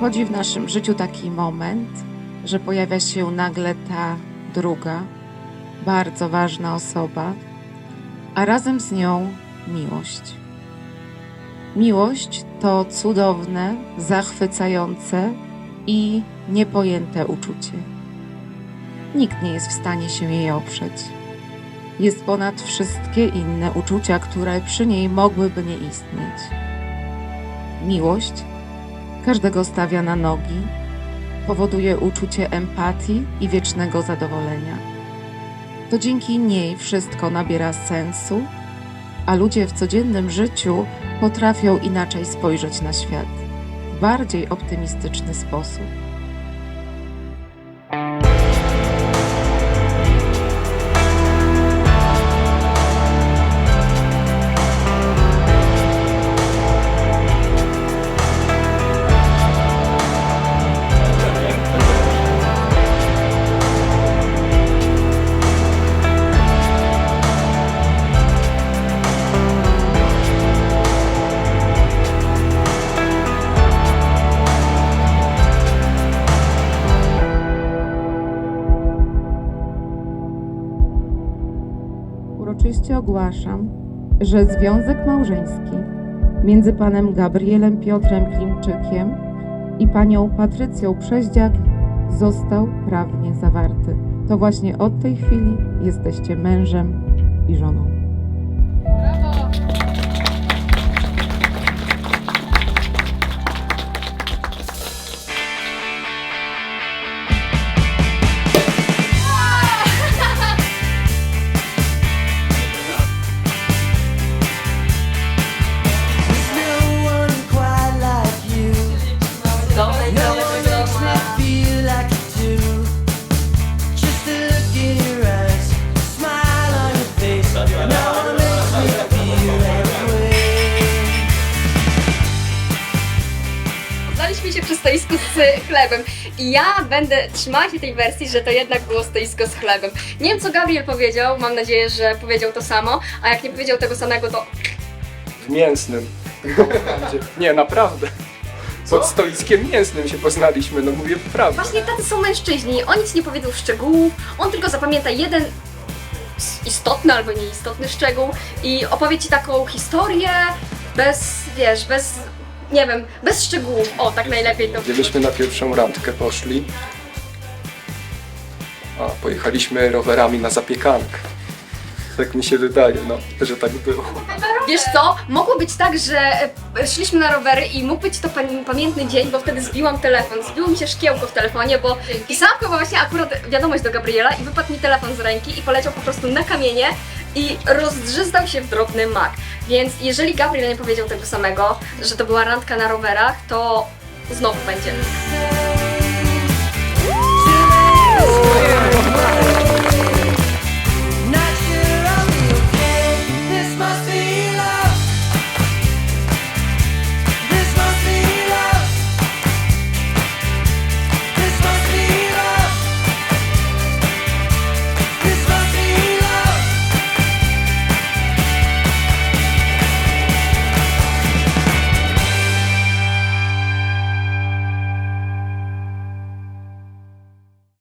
Przychodzi w naszym życiu taki moment, że pojawia się nagle ta druga, bardzo ważna osoba, a razem z nią miłość. Miłość to cudowne, zachwycające i niepojęte uczucie. Nikt nie jest w stanie się jej oprzeć. Jest ponad wszystkie inne uczucia, które przy niej mogłyby nie istnieć. Miłość każdego stawia na nogi, powoduje uczucie empatii i wiecznego zadowolenia. To dzięki niej wszystko nabiera sensu, a ludzie w codziennym życiu potrafią inaczej spojrzeć na świat, w bardziej optymistyczny sposób. Uroczyście ogłaszam, że związek małżeński między panem Gabrielem Piotrem Klimczykiem i panią Patrycją Przeździak został prawnie zawarty. To właśnie od tej chwili jesteście mężem i żoną. Poznaliśmy się przy stoisku z chlebem i ja będę trzymała się tej wersji, że to jednak było stoisko z chlebem. Nie wiem co Gabriel powiedział, mam nadzieję, że powiedział to samo, a jak nie powiedział tego samego, to w mięsnym. Nie, naprawdę. Pod stoiskiem mięsnym się poznaliśmy, no mówię prawdę. właśnie tacy są mężczyźni, oni ci nie powiedzą szczegółów, on tylko zapamięta jeden s- istotny albo nieistotny szczegół i opowie ci taką historię bez, wiesz, bez, nie wiem, bez szczegółów. O, tak najlepiej to Gdybyśmy na pierwszą randkę poszli, a pojechaliśmy rowerami na zapiekankę. Tak mi się wydaje, no, że tak było. Wiesz co, mogło być tak, że e, szliśmy na rowery i mógł być to pa- pamiętny dzień, bo wtedy zbiłam telefon, zbiło mi się szkiełko w telefonie, bo pisałam chyba właśnie akurat wiadomość do Gabriela i wypadł mi telefon z ręki i poleciał po prostu na kamienie i rozdrzyzdał się w drobny mak. Więc jeżeli Gabriel nie powiedział tego samego, że to była randka na rowerach, to znowu będzie.